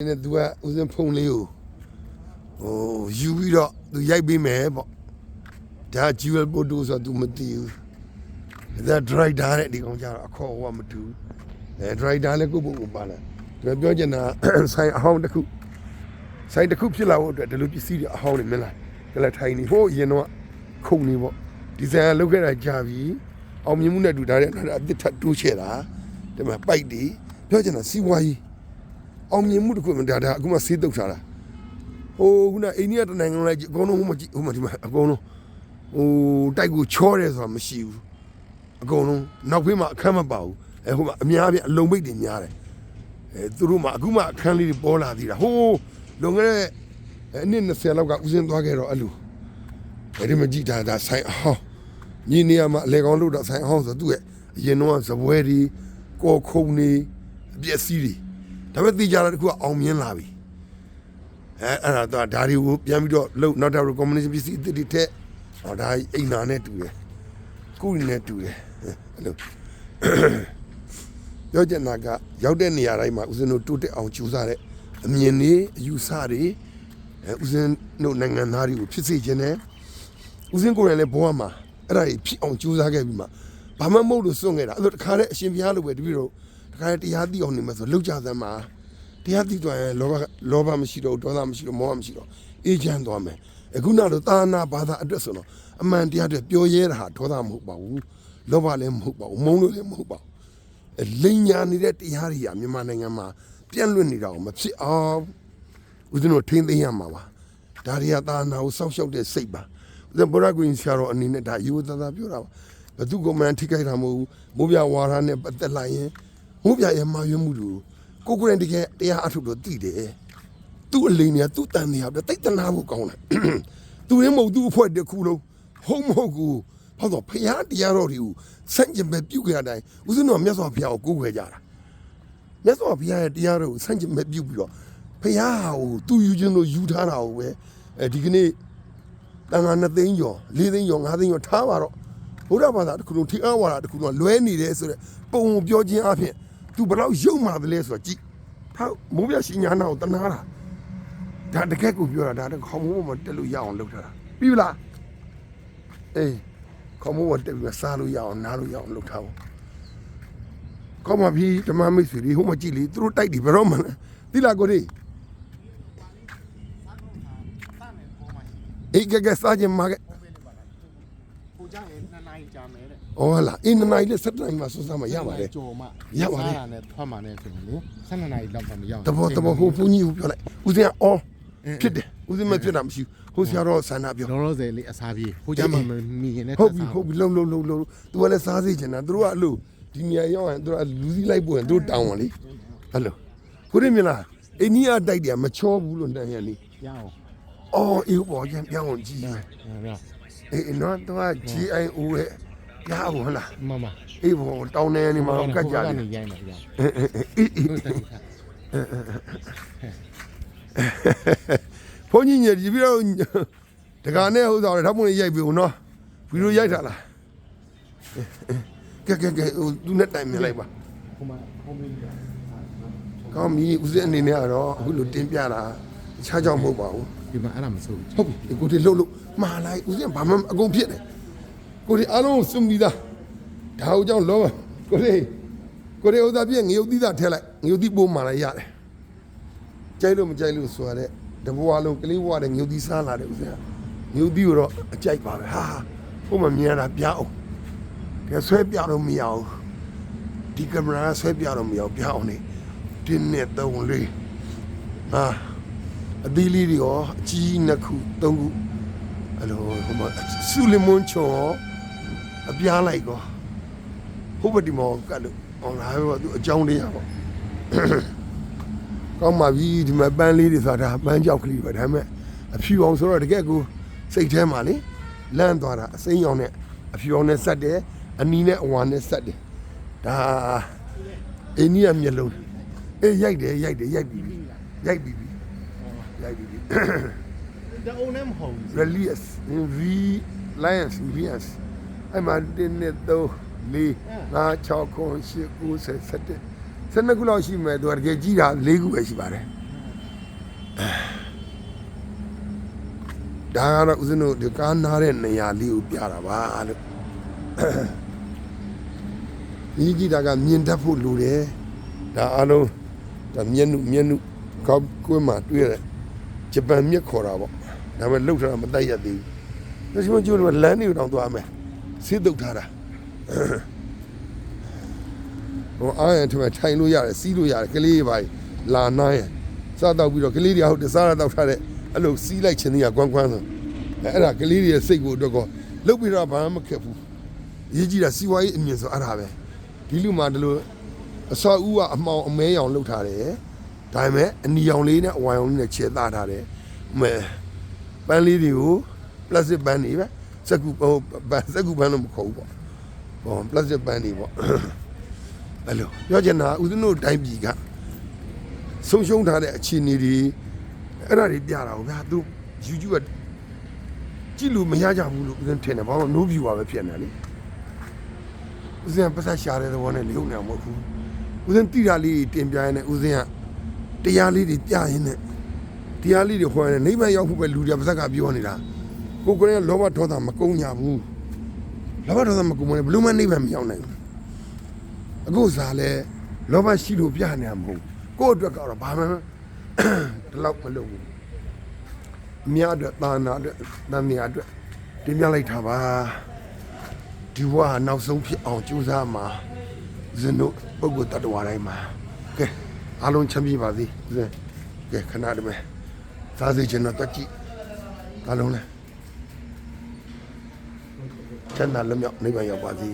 နဲ့သူကဦးစင်းဖုန်းလေးကိုဟိုယူပြီးတော့သူရိုက်ပေးမယ်ပေါ့ဒါ jewel photo ဆိုတော့ तू မသိဘူးဒါ driver တဲ့ဒီကောင်ကြတော့အခေါ်ဟောမတူအဲ driver လည်းကိုယ့်ဘုံကိုပါလာသူပြောချင်တာဆိုင်အဟောင်းတစ်ခုဆိုင်တစ်ခုဖြစ်လာဖို့အတွက်ဒီလိုပစ္စည်းတွေအဟောင်းတွေမင်းလားဒါလည်းထိုင်နေဟိုအရင်တော့ခုံနေပေါ့ဒီဇိုင်ကလုပ်ခဲ့တာကြာပြီအောင်မြင်မှုနဲ့တူဒါနဲ့အသစ်ထပ်တိုးချဲ့တာဒီမှာပိုက်တွေပြောချင်တာစီဝါကြီး အောင်မြင်မှုတစ်ခုမှဒါဒါအခုမှဆေးတုပ်ထားတာဟိုခုနအိန္ဒိယတနိုင်ငံလိုက်ကြည့်အကုန်လုံးဟိုမှာကြည့်ဟိုမှာဒီမှာအကုန်လုံးဟိုတိုက်ကိုချောတယ်ဆိုတာမရှိဘူးအကုန်လုံးနောက်ဖေးမှာအခန်းမပါဘူးအဲဟိုမှာအများပြအလုံးပိတ်တွေများတယ်အဲသူတို့မှအခုမှအခန်းလေးတွေပေါ်လာသေးတာဟိုးလွန်ခဲ့တဲ့အနှစ်20လောက်ကဦးစင်းသွားခဲ့တော့အဲ့လိုအဲဒီမှာကြည့်တာဒါဆိုင်အဟောင်းညီနေရာမှာအလေကောင်းလို့တော့ဆိုင်အဟောင်းဆိုသူ့ရဲ့အရင်တော့ဇပွဲတွေကော်ခုံတွေအပြက်စီးတွေ ဒါပေမဲ့သိကြတာတခုကအောင်မြင်လာပြီအဲအဲ့ဒါတော့ဒါတွေကိုပြန်ပြီးတော့လုံနောက်တော့ community ပစ္စည်းအသစ်တွေထက်ဟောဒါအိမ်နာနဲ့တူတယ်ကုရီနဲ့တူတယ်အဲ့လိုပြောချင်တာကရောက်တဲ့နေရာတိုင်းမှာဦးဇင်းတို့တိုးတက်အောင်ကြိုးစားတဲ့အမြင်တွေအယူဆတွေအဲဦးဇင်းတို့နိုင်ငံသားတွေကိုဖြစ်စေခြင်းနဲ့ဦးဇင်းကိုယ်တိုင်လည်းဘဝမှာအဲ့ဒါကြီးဖြစ်အောင်ကြိုးစားခဲ့ပြီးမှဘာမှမဟုတ်လို့စွန့်ခဲ့တာအဲ့လိုတခါတည်းအရှင်ဘုရားလိုပဲတပည့်တော်တ ခါတည်းတရားသိအောင်နေမှာဆိုလောက်ကြသမ်းမှာတရားသိသွားရင်လောဘလောဘမရှိတော့ဒေါသမရှိတော့မောဟမရှိတော့အေးချမ်းသွားမယ်အခုနောက်တော့သာနာဘာသာအတွက်ဆိုတော့အမှန်တရားတွေပြောရဲတာဟာဒေါသမဟုတ်ပါဘူးလောဘလည်းမဟုတ်ပါဘူးမုန်းလို့လည်းမဟုတ်ပါဘူးလိန်ညာနေတဲ့တရားတွေကမြန်မာနိုင်ငံမှာပြန့်လွင့်နေတာကိုမဖြစ်အောင်ဦးဇင်းတို့ထိမ့်သိမ်းရမှာပါဒါတွေကသာနာကိုစောင့်ရှောက်တဲ့စိတ်ပါဦးဇင်းဗုဒ္ဓဂုင်ဆရာတော်အနေနဲ့ဒါယူသသာပြောတာပါဘသူကမှန်ထိခိုက်တာမဟုတ်ဘူးမိုးပြဝါရနဲ့ပတ်သက်လိုက်ရင် မိုးပြရဲ့မာရွေးမှုတွေကိုကိုကိုယ်တိုင်တကယ်တရားအထုလို့သိတယ် သူ့အလိန်เนี่ยသူ့တန်နေရပြတိတ်တနာဖို့ကောင်းတယ်သူရင်းမဟုတ်သူ့အဖွဲ့တစ်ခုလုံးဟုတ်မဟုတ်ကူဘာလို့ဖျားတရားတော်တွေကိုစန့်ကျင်ပဲပြုတ်ကြတဲ့အတိုင်းဦးဇင်းတော်မြတ်စွာဘုရားကိုကိုးခွဲကြတာမြတ်စွာဘုရားရဲ့တရားတော်ကိုစန့်ကျင်ပဲပြုတ်ပြီးတော့ဖျားဟာကိုသူယူခြင်းလို့ယူထားတာကိုပဲအဲဒီကနေ့တန်ခါ2သိန်းကျော်4သိန်းကျော်5သိန်းကျော်ထားပါတော့ဘုရားဘာသာတစ်ခုလုံးထိအားဝါဒတစ်ခုလုံးလွဲနေတယ်ဆိုတော့ပုံကိုပြောခြင်းအဖြစ် तू ဘယ်လောက်ရုပ်မာတယ်လဲဆိုတော့ကြည့်ထားမိုးပြရှိညာနာကိုတနာတာဒါတကက်ကိုပြောတာဒါတခေါင်းမိုးမတက်လို့ရအောင်လုပ်ထားတာပြီးပြီလားအေးခေါင်းမိုးမတက်ပြီးစားလို့ရအောင်နားလို့ရအောင်လုပ်ထားဖို့ကောင်းပါပြီဓမ္မမိတ်ဆွေတွေဟိုမကြည့်လေသူတို့တိုက်တယ်ဘယ်တော့မှတိလာကိုဒီအေးကကစားခြင်းမက ကိုကြောင့်ရင်နှစ်နာရီကြာမယ်တဲ့ဩဟလာအင်းနိုင်လေးစက်တိုင်းမှာစွစားမရပါတယ်ကြော်မှရပါတယ်စားတာနဲ့ထွက်မှနဲ့ဆိုရင်လေ12နာရီလောက်မှမရောက်တဘောတဘောဟိုဘုန်းကြီးကိုပြောလိုက်ဦးစင်းအော်ဖြစ်တယ်ဦးစင်းမဖြစ်တာမရှိဘူးဟိုဆရာတော်ဆန္ဒပြောလောလောဆယ်လေးအစားပြေကိုကြောင့်မှမမီရင်လည်းဟုတ်ပြီဟုတ်ပြီလုံလုံလုံလုံသူကလည်းစားစေချင်တာသူတို့ကအလို့ဒီနေရာရောက်ရင်သူတို့ကလူစည်းလိုက်ပို့ရင်သူတို့တောင်းပါလေအဲ့လိုကိုရမြင်လားအိန္ဒိယတိုက်တယ်မချောဘူးလို့တန်ရနေရအောင်အော်အေးပေါ်ပြန်ပြောင်းအောင်ကြည့်မယ်ရရ အေးနော်တော့ GIO ရဲ့ရအောင်ဟလားမမအေးပေါ်တောင်းနေနေမှာကတ်ကြတယ်နေရိုင်းမှာရအေးအေးဟုတ်တယ်ဘုန်းကြီးညဒီပြီးတော့တကာနဲ့ဟိုဆောင်တယ်ထောက်မလေးရိုက်ပြီဦးနော်ဗီဒီယိုရိုက်တာလားကဲကဲကဲဟိုသူနဲ့တိုင်မြင်လိုက်ပါဟိုမှာဟိုမင်းကောင်းပြီဦးစင်းအနေနဲ့ကတော့အခုလိုတင်းပြတာတခြားကြောင့်မဟုတ်ပါဘူး ဒီမှာအဲ့ဒါမဆိုးဟုတ်ပြီဒီကိုဒီလှုပ်လို့မှားလိုက်ဦးစင်းဘာမှအကုန်ဖြစ်တယ်ကိုဒီအားလုံးစွန့်ပြီးသားဒါဟုတ်ကြောင့်လောကိုဒီကိုဒီဥသာပြည့်ငရုတ်သီးသားထည့်လိုက်ငရုတ်သီးပိုးမှာလည်းရတယ်ကြိုက်လို့မကြိုက်လို့ဆိုရတဲ့တဘွားလုံးကလေးဘွားတဲ့ငရုတ်သီးစားလာတယ်ဦးစင်းငရုတ်သီးကိုတော့အကြိုက်ပါပဲဟာဟိုမှာမြင်ရတာပြအောင်ကဲဆွဲပြတော့မရဘူးဒီကင်မရာဆွဲပြတော့မရဘူးပြအောင်နေတင်းနဲ့သုံးလေးဟာ အသီးလေးတွေရောအကြီးနှစ်ခုသုံးခုအဲ့လိုဟိုမှာဆူလီမွန်ချောအပြားလိုက်ကောဟိုဘက်ဒီမောကတ်လို့ဟောလာတော့သူအကြောင်းတရားပေါ့ကောင်းပါပြီဒီမှာပန်းလေးတွေဆိုတာပန်းကြောက်ကလေးပဲဒါပေမဲ့အဖြူအောင်ဆိုတော့တကယ်ကိုစိတ်ထဲမှာလေလန့်သွားတာအစိမ်းရောင်နဲ့အဖြူအောင်နဲ့ဆက်တယ်အနီနဲ့အဝါနဲ့ဆက်တယ်ဒါအိန္ဒိယမျက်လုံးအေးရိုက်တယ်ရိုက်တယ်ရိုက်ပြီရိုက်ပြီ ရိုက်ပြီတအုံနဲ့မဟုတ်ဘူး release reliance reliance အဲ့မှာတင်းနဲ့တော့လေးငါ6ခွန်8 9 10 7 12ခုလောက်ရှိမယ်သူကတကယ်ကြီးတာ၄ခုပဲရှိပါတယ်ဒါကတော့ဦးဇင်းတို့ဒီကားနားတဲ့နေရာလေးကိုပြတာပါလို့ဒီကြည့်တာကမြင်တတ်ဖို့လိုတယ်ဒါအားလုံးဒါမျက်နှုမျက်နှုကောက်ကွင်းမှာတွေ့ရတဲ့ ဂျပန်မြက်ခေါ်တာပေါ့ဒါပေမဲ့လှုပ်ထားတာမတိုက်ရသေးဘူးဒါရှိမကျိုးတော့လမ်းတွေကိုတောင်သွားမယ်ဆေးတုတ်ထားတာဟိုအားရထမထိုင်လို့ရတယ်စီးလို့ရတယ်ကလေးတွေပါလာနိုင်ရစားတော့ပြီးတော့ကလေးတွေဟုတ်တယ်စားရတော့ထားတဲ့အဲ့လိုစီးလိုက်ခြင်းတွေကကွမ်းကွမ်းဆိုအဲ့အဲ့ဒါကလေးတွေရဲ့စိတ်ကိုအတွက်ကောလှုပ်ပြီးတော့ဘာမှမခက်ဘူးအရေးကြီးတာစီဝါရေးအမြင်ဆိုအဲ့ဒါပဲဒီလူမှဒီလိုအစောဦးကအမောင်အမဲရောင်လှုပ်ထားတယ် ဒါပေမဲ့အနီရောင်လေးနဲ့အဝိုင်ရောင်လေးနဲ့ခြေသားထားတယ်မဲပန်းလေးတွေကိုပလတ်စတစ်ပန်းတွေပဲစက်ကူဟိုပန်းစက်ကူပန်းလို့မခေါ်ဘူးပေါ့ဟောပလတ်စတစ်ပန်းတွေပေါ့အဲ့လိုပြောချင်တာဦးဇင်းတို့တိုင်းပြည်ကဆုံးရှုံးထားတဲ့အခြေအနေတွေအဲ့ဒါတွေပြတာကိုဗျာသူ YouTube ကကြည့်လို့မရကြဘူးလို့ဦးဇင်းထင်တယ်ဘာလို့ no view ပါပဲဖြစ်နေတယ်ဦးဇင်းကပတ်သက်ရှာတဲ့သဘောနဲ့လုံနေမှာမဟုတ်ဘူးဦးဇင်းတိတာလေးတွေတင်ပြရင်းနဲ့ဦးဇင်းက တရားလေးတွေပြရင်းနဲ့တရားလေးတွေဟောရင်းနဲ့နိဗ္ဗာန်ရောက်ဖို့ပဲလူတွေပါဇက်ကပြောနေတာကိုယ်ကိုယ်ကလောဘဒေါသမကုန်းညာဘူးလောဘဒေါသမကုန်းမနဲ့ဘယ်လို့မှနိဗ္ဗာန်မရောက်နိုင်ဘူးအခုစားလဲလောဘရှိလို့ပြနေတာမဟုတ်ဘူးကိုယ့်အတွက်ကတော့ဘာမှဒီလောက်မလုပ်ဘူးအများအတွက်သာနာအတွက်တန်မြာအတွက်တင်ပြလိုက်တာပါဒီဘဝကနောက်ဆုံးဖြစ်အောင်ကြိုးစားမှာဇင်တို့ပုဂ္ဂိုလ်တ attva တိုင်းမှာကဲ အားလုံးချမ်းမြေ့ပါစေဇင်ကဲခဏတည်းစားစေချင်တော့တက်ကြည့်အားလုံးလဲချမ်းသာလွတ်မြောက်နိဗ္ဗာန်ရောက်ပါစေ